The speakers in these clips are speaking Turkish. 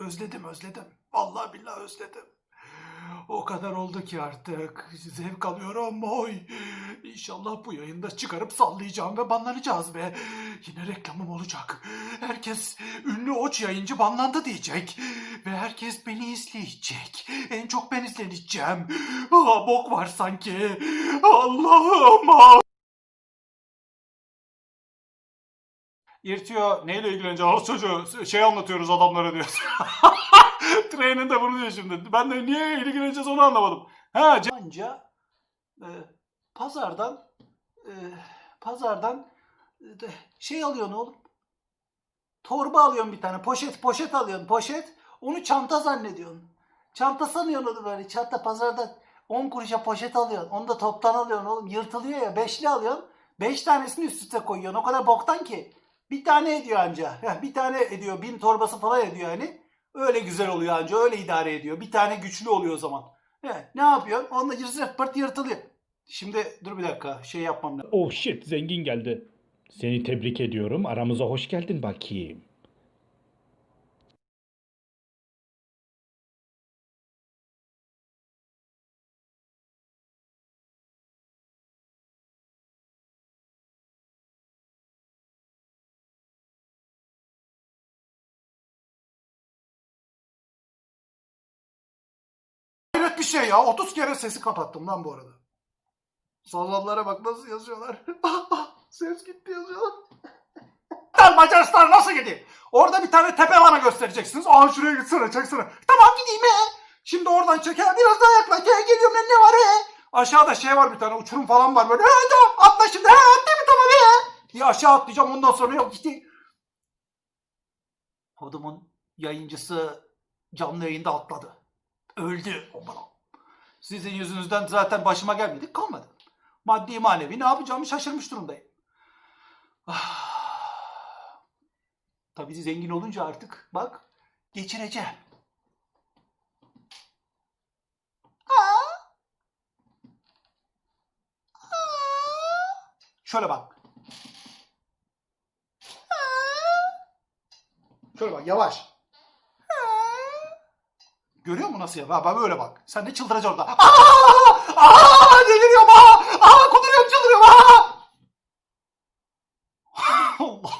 Özledim özledim. Vallahi billahi özledim. O kadar oldu ki artık. Zevk alıyorum. Oy. İnşallah bu yayında çıkarıp sallayacağım ve banlanacağız be. Yine reklamım olacak. Herkes ünlü oç yayıncı banlandı diyecek. Ve herkes beni izleyecek. En çok ben izleneceğim. Aa, bok var sanki. Allah'ım. İrtiyor neyle ilgileneceğim? O çocuğu şey anlatıyoruz adamlara diyor. Trenin de bunu diyor şimdi. Ben de niye ilgileneceğiz onu anlamadım. Ha anca e, pazardan e, pazardan e, şey alıyorsun oğlum. Torba alıyorsun bir tane. Poşet poşet alıyorsun. Poşet. Onu çanta zannediyorsun. Çanta sanıyorsun onu böyle. Çanta pazarda 10 kuruşa poşet alıyorsun. Onu da toptan alıyorsun oğlum. Yırtılıyor ya. Beşli alıyorsun. 5 tanesini üst üste koyuyorsun. O kadar boktan ki. Bir tane ediyor anca. Bir tane ediyor. Bin torbası falan ediyor hani. Öyle güzel oluyor anca. Öyle idare ediyor. Bir tane güçlü oluyor o zaman. Ne yapıyorsun? Onunla zırt pırt yırtılıyor. Şimdi dur bir dakika. Şey yapmam lazım. Oh shit zengin geldi. Seni tebrik ediyorum. Aramıza hoş geldin bakayım. Hayret bir şey ya. 30 kere sesi kapattım lan bu arada. Sallamlara bak nasıl yazıyorlar. Ses gitti yazıyorlar. Macaristan nasıl gideyim? Orada bir tane tepe bana göstereceksiniz. Aa şuraya gitsene çeksene. Tamam gideyim he. Şimdi oradan çeker. Biraz daha yaklaş. He, geliyorum lan ne var he? Aşağıda şey var bir tane uçurum falan var böyle. He tamam atla şimdi. He atlayayım tamam he. Diye aşağı atlayacağım ondan sonra yok işte. Kodumun yayıncısı canlı yayında atladı. Öldü. Sizin yüzünüzden zaten başıma gelmedik kalmadı. Maddi manevi ne yapacağımı şaşırmış durumdayım. Ah. Tabii zengin olunca artık bak geçireceğim. Aa. Aa. Şöyle bak. Şöyle bak yavaş. Görüyor musun nasıl ya? Bak böyle bak. Sen de çıldıracaksın orada. Aa! Aa! Deliriyorum aa! Aa! Kuduruyorum çıldırıyorum aa! Allah!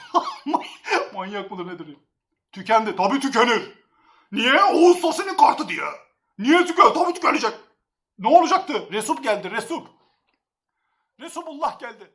Manyak mıdır nedir ya? Tükendi. Tabii tükenir. Niye? Oğuz Sasi'nin kartı diye. Niye tüken? Tabii tükenecek. Ne olacaktı? Resup geldi. Resup. Resupullah geldi.